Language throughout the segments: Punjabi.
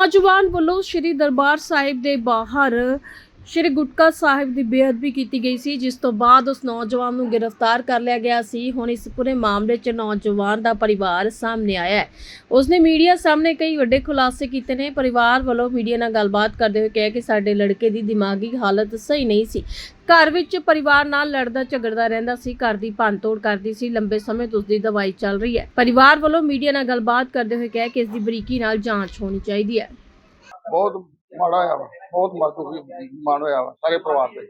ਨੌਜਵਾਨ ਵੱਲੋਂ ਸ੍ਰੀ ਦਰਬਾਰ ਸਾਹਿਬ ਦੇ ਬਾਹਰ ਸ੍ਰੀ ਗੁਟਕਾ ਸਾਹਿਬ ਦੀ ਬੇਅਦਬੀ ਕੀਤੀ ਗਈ ਸੀ, ਜਿਸ ਤੋਂ ਬਾਅਦ ਉਸ ਨੌਜਵਾਨ ਨੂੰ ਗ੍ਰਿਫਤਾਰ ਕਰ ਲਿਆ ਗਿਆ ਸੀ। ਹੁਣ ਇਸ ਪੂਰੇ ਮਾਮਲੇ 'ਚ ਨੌਜਵਾਨ ਦਾ ਪਰਿਵਾਰ ਸਾਹਮਣੇ ਆਇਆ ਹੈ। ਉਸਨੇ ਮੀਡੀਆ ਸਾਹਮਣੇ ਕਈ ਵੱਡੇ ਖੁਲਾਸੇ ਕੀਤੇ ਨੇ। ਪਰਿਵਾਰ ਵੱਲੋਂ ਮੀਡੀਆ ਨਾਲ ਗੱਲਬਾਤ ਕਰਦੇ ਹੋਏ ਕਿਹਾ ਕਿ ਸਾਡੇ ਲੜਕੇ ਦੀ ਦਿਮਾਗੀ ਹਾਲਤ ਸਹੀ ਨਹੀਂ ਸੀ। ਘਰ ਵਿੱਚ ਪਰਿਵਾਰ ਨਾਲ ਲੜਦਾ, ਝਗੜਦਾ ਰਹਿੰਦਾ ਸੀ। ਘਰ ਦੀ ਭੰਨਤੋੜ ਕਰਦੀ ਸੀ। ਲੰਬੇ ਸਮੇਂ ਤੋਂ ਉਸਦੀ ਦਵਾਈ ਚੱਲ ਰਹੀ ਹੈ। ਪਰਿਵਾਰ ਵੱਲੋਂ ਮੀਡੀਆ ਨਾਲ ਗੱਲਬਾਤ ਕਰਦੇ ਹੋਏ ਕਿਹਾ ਕਿ ਇਸ ਦੀ ਬਰੀਕੀ ਨਾਲ ਜਾਂਚ ਹੋਣੀ ਚਾਹੀਦੀ ਹੈ। ਬਹੁਤ ਮਾੜਾ ਹੋਇਆ ਵਾ ਬਹੁਤ ਮਾਤੂ ਮਾਣ ਹੋਇਆ ਵਾ ਸਾਰੇ ਪਰਿਵਾਰ ਤੇ।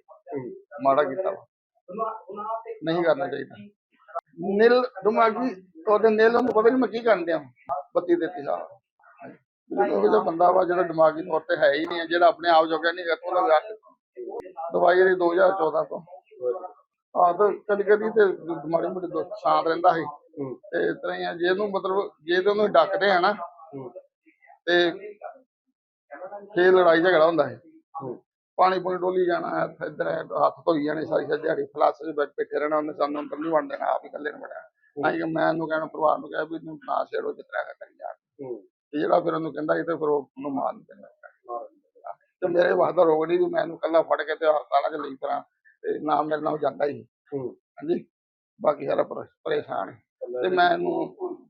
ਮਾੜਾ ਕੀਤਾ ਵਾ। ਨਹੀਂ ਕਰਨਾ ਚਾਹੀਦਾ। ਨੀਲ ਦਿਮਾਗੀ ਉਹਦੇ ਨੀਲ ਨੂੰ ਪਤਾ ਨਹੀਂ ਮੈਂ ਕੀ ਕਰਨ ਦਿਆਂ ਬੱਤੀ ਦਿੱਤੀ ਸਾਹਿਬ ਉਹ ਜਿਹੜਾ ਬੰਦਾ ਵਾ ਜਿਹੜਾ ਦਿਮਾਗੀ ਤੌਰ ਤੇ ਹੈ ਹੀ ਨਹੀਂ ਹੈ, ਜਿਹੜਾ ਆਪਣੇ ਆਪ ਜੋਗਾ ਨਹੀਂ ਹੈਗਾ ਉਹਦਾ ਕੀਤਾ। ਦਵਾਈ ਇਹਦੀ 2014 ਤੋਂ। ਆਹ ਤਾਂ ਕਦੀ ਕਦੀ ਤੇ ਮਾੜੀ ਮੋਟੀ ਦੋ ਸ਼ਾਂਤ ਰਹਿੰਦਾ ਸੀ। ਤੇ ਇਸ ਤਰ੍ਹਾਂ ਹੀ ਆ ਜੇ ਇਹਨੂੰ ਮਤਲਬ ਜੇ ਤੇ ਉਹਨੂੰ ਡੱਕਦੇ ਆ ਨਾ ਤੇ ਫੇਰ ਲੜਾਈ ਝਗੜਾ ਹੁੰਦਾ ਹੈ ਪਾਣੀ ਪੂਣੀ ਡੋਲੀ ਜਾਣਾ, ਇੱਧਰ ਹੱਥ ਧੋਈ ਜਾਣੇ, ਸਾਰੀ ਸਾਰੀ ਦਿਹਾੜੀ ਫਲਾਸ ਦੇ ਵਿੱਚ ਬੈਠੇ ਰਹਿਣਾ, ਉਹਨੇ ਸਾਨੂੰ ਅੰਦਰ ਨਹੀਂ ਵੰਡ ਦੇਣਾ ਆਪ ਹੀ ਇਕੱਲੇ ਨੇ ਬਣਿਆ ਅਸੀਂ ਮੈਂ ਉਹਨੂੰ ਕਹਿਣਾ, ਪਰਿਵਾਰ ਨੂੰ ਕਿਹਾ ਵੀ ਤੂੰ ਨਾ ਛੇੜੋ, ਜਿਸ ਕਰੀ ਜਾ। ਤੇ ਜਿਹੜਾ ਫਿਰ ਉਹਨੂੰ ਕਹਿੰਦਾ ਸੀ ਤੇ ਫਿਰ ਉਹਨੂੰ ਮਾਰ ਦਿੰਦਾ ਤੇ ਮੇਰੇ ਵਾਸਤਾ ਰੋਗ ਨਹੀਂ ਵੀ ਮੈਂ ਇਹਨੂੰ ਇਕੱਲਾ ਫੜ ਕੇ ਤੇ ਹਸਪਤਾਲਾਂ 'ਚ ਲਈ ਤਰ੍ਹਾਂ ਤੇ ਨਾ ਮੇਰੇ ਨਾਲ ਜਾਂਦਾ ਹੀ ਹਾਂਜੀ? ਬਾਕੀ ਸਾਰਾ ਪਰੇਸ਼ਾਨ ਹੈ ਤੇ ਮੈਂ ਇਹਨੂੰ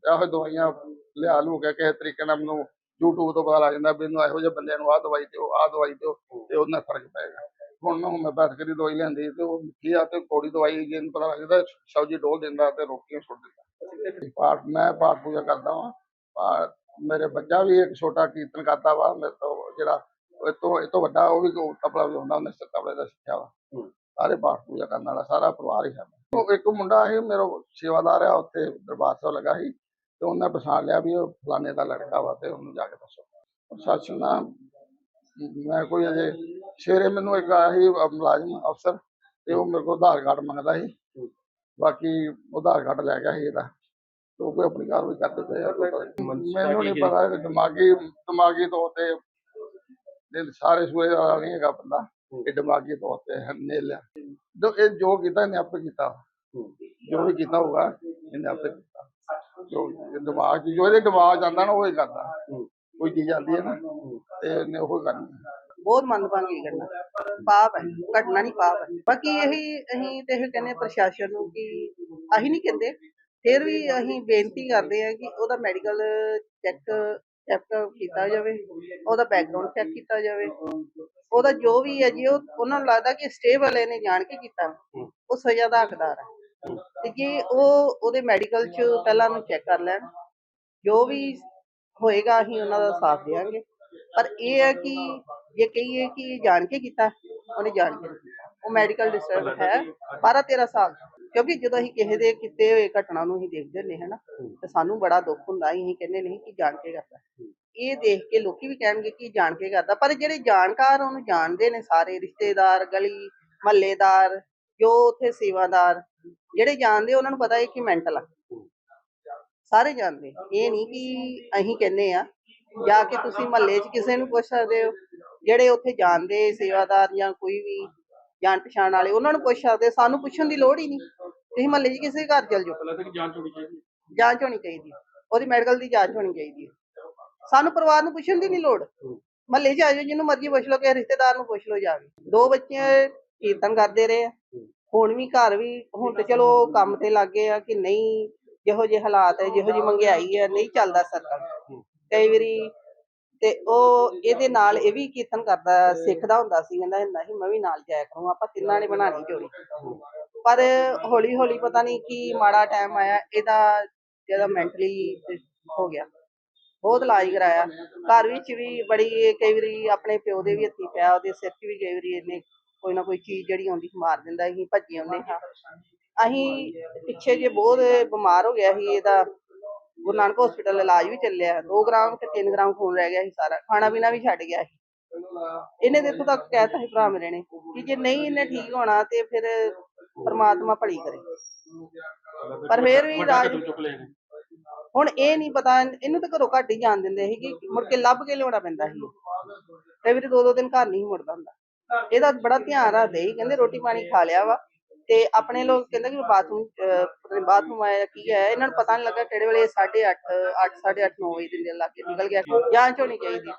ਇਹੋ ਦਵਾਈਆਂ ਲਿਆ ਲੂ ਕੇ ਕਿਸੇ ਤਰੀਕੇ ਨਾਲ ਮੈਨੂੰ YouTube ਤੋਂ ਪਤਾ ਲੱਗ ਜਾਂਦਾ ਵੀ ਇਹਨੂੰ ਇਹੋ ਜਿਹੇ ਬੰਦਿਆਂ ਨੂੰ ਆਹ ਦਵਾਈ ਦਿਓ ਆਹ ਦਵਾਈ ਦਿਓ ਤੇ ਉਹਦੇ ਨਾਲ ਫ਼ਰਕ ਪਏਗਾ ਹੁਣ ਮੈਂ ਹੋਮਿਓਪੈਥਿਕ ਦੀ ਦਵਾਈ ਲੈਂਦੀ ਤੇ ਉਹ ਮਿੱਠੀ ਆ ਤੇ ਕੋੜੀ ਦਵਾਈ ਜੇ ਇਹਨੂੰ ਪਤਾ ਲੱਗਦਾ ਸਬਜ਼ੀ ਡੋਲ ਦਿੰਦਾ ਤੇ ਰੋਟੀਆਂ ਸੁੱਟ ਦਿੰਦਾ। ਪਾਠ ਮੈਂ ਪਾਠ ਪੂਜਾ ਕਰਦਾ ਵਾਂ। ਮੇਰੇ ਬੱਚਾ ਵੀ ਇੱਕ ਛੋਟਾ ਕੀਰਤਨ ਕਰਦਾ ਵਾ ਮੇਰੇ ਤੋਂ ਜਿਹੜਾ ਇਹ ਤੋਂ ਇਹ ਤੋਂ ਵੱਡਾ ਉਹ ਵੀ ਤਬਲਾ ਵਜਾਉਂਦਾ ਉਹਨੇ ਤਬਲੇ ਦਾ ਸਿੱਖਿਆ ਵਾ। ਸਾਰੇ ਪਾਠ ਪੂਜਾ ਕਰਨ ਵਾਲਾ ਸਾਰਾ ਪਰਿਵਾਰ ਹੀ ਸਾਡਾ ਉਹ ਇੱਕ ਮੁੰਡਾ ਸੀ ਮੇਰਾ ਸੇਵਾਦਾਰ ਆ ਉੱਥੇ ਦਰਬਾਰ ਸਾਹਿਬ ਲੱਗਾ ਸੀ। ਤੇ ਉਹਨੇ ਪਛਾਣ ਲਿਆ ਵੀ ਉਹ ਫਲਾਣੇ ਦਾ ਲੜਕਾ ਵਾ ਤੇ ਉਹਨੂੰ ਜਾ ਕੇ ਦੱਸੋ। ਪ੍ਰਸ਼ਾਸਨ ਨਾਲ ਮੈਂ ਕੋਈ ਅਜੇ ਸਵੇਰੇ ਮੈਨੂੰ ਇੱਕ ਆਇਆ ਸੀ ਮੁਲਾਜ਼ਮ ਅਫਸਰ ਤੇ ਉਹ ਮੇਰੇ ਕੋਲ ਆਧਾਰ ਕਾਰਡ ਮੰਗਦਾ ਸੀ। ਬਾਕੀ ਆਧਾਰ ਕਾਰਡ ਲੈ ਗਿਆ ਸੀ ਇਹਦਾ। ਤੇ ਕੋਈ ਆਪਣੀ ਕਾਰਵਾਈ ਕਰਦੇ ਪਏ। ਮੈਨੂੰ ਨਹੀਂ ਪਤਾ ਦਿਮਾਗੀ ਦਿਮਾਗੀ ਤੌਰ ਤੇ ਇਹ ਸਾਰੇ ਸੂਏ ਵਾਲਾ ਨਹੀਂ ਹੈਗਾ ਬੰਦਾ। ਇਹ ਦਿਮਾਗੀ ਤੌਰ ਤੇ ਹੈ ਨੇਲਿਆ ਜੋ ਇਹ ਜੋ ਕੀਤਾ ਇਹਨੇ ਆਪੇ ਕੀਤਾ। ਜੋ ਵੀ ਕੀਤਾ ਹੋਊਗਾ ਇਹਨੇ ਆਪੇ ਕੀਤਾ ਜੋ ਇਹ ਦਿਮਾਗ 'ਚ ਜੋ ਇਹਦੇ ਦਿਮਾਗ 'ਚ ਆਉਂਦਾ ਨਾ ਉਹ ਹੀ ਕਰਦਾ। ਕੋਈ ਚੀਜ਼ ਆਉਂਦੀ ਹੈ ਨਾ ਤੇ ਇਹਨੇ ਉਹ ਕਰਨੀ ਬਹੁਤ ਮੰਦਭਾਗੀ ਘਟਨਾ। ਪਾਪ ਹੈ ਘਟਨਾ ਨਹੀਂ ਪਾਪ ਹੈ। ਬਾਕੀ ਇਹੀ ਅਸੀਂ ਤੇ ਇਹ ਕਹਿੰਦੇ ਪ੍ਰਸ਼ਾਸਨ ਨੂੰ ਕਿ ਅਸੀਂ ਨਹੀਂ ਕਹਿੰਦੇ ਫਿਰ ਵੀ ਅਸੀਂ ਬੇਨਤੀ ਕਰਦੇ ਹਾਂ ਕਿ ਉਹਦਾ ਮੈਡੀਕਲ ਚੈੱਕ ਚੈੱਕ ਕੀਤਾ ਜਾਵੇ ਉਹਦਾ ਬੈਕਗ੍ਰਾਉਂਡ ਚੈੱਕ ਕੀਤਾ ਜਾਵੇ। ਉਹਦਾ ਜੋ ਵੀ ਹੈ ਜੀ ਉਹ ਉਹਨਾਂ ਨੂੰ ਲੱਗਦਾ ਕਿ ਸਟੇ ਵਾਲੇ ਨੇ ਜਾਣ ਕੇ ਕੀਤਾ। ਉਹ ਸਜ਼ਾ ਦਾ ਹੱਕਦਾਰ ਹੈ। ਤੇ ਜੇ ਉਹ ਉਹਦੇ ਮੈਡੀਕਲ 'ਚ ਪਹਿਲਾਂ ਨੂੰ ਚੈੱਕ ਕਰ ਲੈਣ। ਜੋ ਵੀ ਹੋਏਗਾ, ਅਸੀਂ ਉਹਨਾਂ ਦਾ ਸਾਥ ਦੇਵਾਂਗੇ। ਪਰ ਇਹ ਹੈ ਕਿ ਜੇ ਕਹੀਏ ਕਿ ਜਾਣ ਕੇ ਕੀਤਾ, ਉਹਨੇ ਜਾਣ ਕੇ ਉਹ ਮੈਡੀਕਲ ਡਿਸਟਰਬ ਹੈ 12 13 ਸਾਲ। ਕਿਉਂਕਿ ਜਦੋਂ ਅਸੀਂ ਕਿਸੇ ਦੇ ਕੀਤੇ ਹੋਏ ਘਟਨਾ ਨੂੰ ਅਸੀਂ ਦੇਖਦੇ ਨੇ ਹਨਾ, ਤੇ ਸਾਨੂੰ ਬੜਾ ਦੁੱਖ ਹੁੰਦਾ, ਅਸੀਂ ਕਹਿੰਦੇ ਨਹੀਂ ਕਿ ਜਾਣ ਕੇ ਕਰਦਾ ਇਹ ਦੇਖ ਕੇ ਲੋਕੀ ਵੀ ਕਹਿਣਗੇ ਕਿ ਜਾਣ ਕੇ ਕਰਦਾ ਪਰ ਜਿਹੜੇ ਜਾਣਕਾਰ ਉਹਨੂੰ ਜਾਣਦੇ ਨੇ, ਸਾਰੇ ਰਿਸ਼ਤੇਦਾਰ, ਗਲੀ, ਮਹੱਲੇਦਾਰ ਜੋ ਉੱਥੇ ਸੇਵਾਦਾਰ ਜਿਹੜੇ ਜਾਣਦੇ ਉਹਨਾਂ ਨੂੰ ਪਤਾ ਹੈ ਕਿ ਮੈਂਟਲ ਆ। ਸਾਰੇ ਜਾਣਦੇ। ਇਹ ਨਹੀਂ ਕਿ ਅਸੀਂ ਕਹਿੰਦੇ ਆ ਜਾ ਕੇ ਤੁਸੀਂ ਮਹੱਲੇ 'ਚ ਕਿਸੇ ਨੂੰ ਪੁੱਛ ਸਕਦੇ ਹੋ। ਜਿਹੜੇ ਉੱਥੇ ਜਾਣਦੇ ਸੇਵਾਦਾਰ ਜਾਂ ਕੋਈ ਵੀ ਜਾਣ ਪਛਾਣ ਵਾਲੇ ਉਹਨਾਂ ਨੂੰ ਪੁੱਛ ਸਕਦੇ। ਸਾਨੂੰ ਪੁੱਛਣ ਦੀ ਲੋੜ ਹੀ ਨਹੀਂ। ਤੁਸੀਂ ਮਹੱਲੇ 'ਚ ਕਿਸੇ ਘਰ ਚਲ ਜਾਓ। ਜਾਂਚ ਹੋਣੀ ਚਾਹੀਦੀ। ਉਹਦੀ ਮੈਡੀਕਲ ਦੀ ਜਾਂਚ ਹੋਣੀ ਚਾਹੀਦੀ ਸਾਨੂੰ ਪਰਿਵਾਰ ਨੂੰ ਪੁੱਛਣ ਦੀ ਨਹੀਂ ਲੋੜ। ਮਹੱਲੇ 'ਚ ਆ ਜਾਓ ਜਿਹਨੂੰ ਮਰਜ਼ੀ ਪੁੱਛ ਲਓ ਕਿਸੇ ਰਿਸ਼ਤੇਦਾਰ ਨੂੰ ਪੁੱਛ ਲਓ ਜਾ ਕੇ। ਦੋ ਬੱਚੇ ਕੀਰਤਨ ਕਰਦੇ ਰਹੇ ਆ। ਹੁਣ ਵੀ ਘਰ ਵੀ ਹੁਣ ਤੇ ਚਲੋ ਕੰਮ ਤੇ ਲੱਗ ਗਏ ਆ ਕਿ ਨਹੀਂ ਜਿਹੋ ਜਿਹੇ ਹਾਲਾਤ ਹੈ ਜਿਹੋ ਜਿਹੀ ਮਹਿੰਗਾਈ ਹੈ ਨਹੀਂ ਚੱਲਦਾ ਸਰਕਲ। ਕਈ ਵਾਰੀ ਤੇ ਉਹ ਇਹਦੇ ਨਾਲ ਇਹ ਵੀ ਕੀਰਤਨ ਕਰਦਾ ਸਿੱਖਦਾ ਹੁੰਦਾ ਸੀ ਕਹਿੰਦਾ ਨਹੀਂ ਮੈਂ ਵੀ ਨਾਲ ਜਾਇਆ ਕਰੂੰ ਆਪਾਂ ਤਿੰਨਾਂ ਨੇ ਬਣਾਣੀ ਜੋੜੀ। ਪਰ ਹੌਲੀ ਹੌਲੀ ਪਤਾ ਨਹੀਂ ਕੀ ਮਾੜਾ ਟਾਈਮ ਆਇਆ ਇਹਦਾ ਜਿਹਦਾ ਮੈਂਟਲੀ ਹੋ ਗਿਆ। ਬਹੁਤ ਇਲਾਜ ਕਰਾਇਆ। ਘਰ ਵਿੱਚ ਵੀ ਬੜੀ ਕਈ ਵਾਰੀ ਆਪਣੇ ਪਿਓ ਦੇ ਵੀ ਹੱਥੀ ਪਿਆ ਉਹਦੇ ਸਿਰ 'ਚ ਵੀ ਕਈ ਵਾਰੀ ਇਹਨੇ ਕੋਈ ਨਾ ਕੋਈ ਚੀਜ਼ ਜਿਹੜੀ ਆਉਂਦੀ ਸੀ ਮਾਰ ਦਿੰਦਾ ਸੀ ਭੱਜੇ ਆਉਂਦੇ ਹਾਂ ਅਸੀਂ ਪਿੱਛੇ ਜੇ ਬਹੁਤ ਬਿਮਾਰ ਹੋ ਗਿਆ ਸੀ ਇਹਦਾ ਗੁਰੂ ਨਾਨਕ ਹਸਪੀਟਲ ਇਲਾਜ ਵੀ ਚੱਲਿਆ। 2 ਗ੍ਰਾਮ ਤੇ 3 ਗ੍ਰਾਮ ਖੂਨ ਰਹਿ ਗਿਆ ਸੀ ਸਾਰਾ। ਖਾਣਾ ਪੀਣਾ ਵੀ ਛੱਡ ਗਿਆ ਸੀ। ਇਹਨੇ ਤੇ ਇੱਥੋਂ ਤੱਕ ਕਹਿਤਾ ਸੀ ਭਰਾ ਮੇਰੇ ਨੇ ਕਿ ਜੇ ਨਹੀਂ ਇਹਨੇ ਠੀਕ ਹੋਣਾ ਤੇ ਫਿਰ ਪਰਮਾਤਮਾ ਭਲੀ ਕਰੇ। ਪਰ ਫਿਰ ਵੀ ਰਾਜ ਹੁਣ ਇਹ ਨਹੀਂ ਪਤਾ ਇਹਨੂੰ ਤਾਂ ਘਰੋਂ ਘੱਟ ਹੀ ਜਾਣ ਦਿੰਦੇ ਸੀ ਕਿ ਮੁੜ ਕੇ ਲੱਭ ਕੇ ਲਿਆਉਣਾ ਪੈਂਦਾ ਸੀ। ਕਈ ਵਾਰੀ ਦੋ ਦੋ ਦਿਨ ਘਰ ਨਹੀਂ ਮੁੜਦਾ ਹੁੰਦਾ। ਇਹਦਾ ਬੜਾ ਧਿਆਨ ਰੱਖਦੇ ਸੀ, ਕਹਿੰਦੇ ਰੋਟੀ ਪਾਣੀ ਖਾ ਲਿਆ ਵਾ। ਤੇ ਆਪਣੇ ਲੋਕ ਕਹਿੰਦੇ ਕਿ ਬਾਥਰੂਮ ਪਤਾ ਬਾਥਰੂਮ ਆਇਆ, ਕੀ ਹੈ ਇਹਨਾਂ ਨੂੰ ਪਤਾ ਨਹੀਂ ਲੱਗਾ ਕਿਹੜੇ ਵੇਲੇ 8:30 8 8:30 9 ਵਜੇ ਦੇ ਲੱਗੇ ਨਿਕਲ ਗਿਆ। ਜਾਂਚ ਹੋਣੀ ਚਾਹੀਦੀ।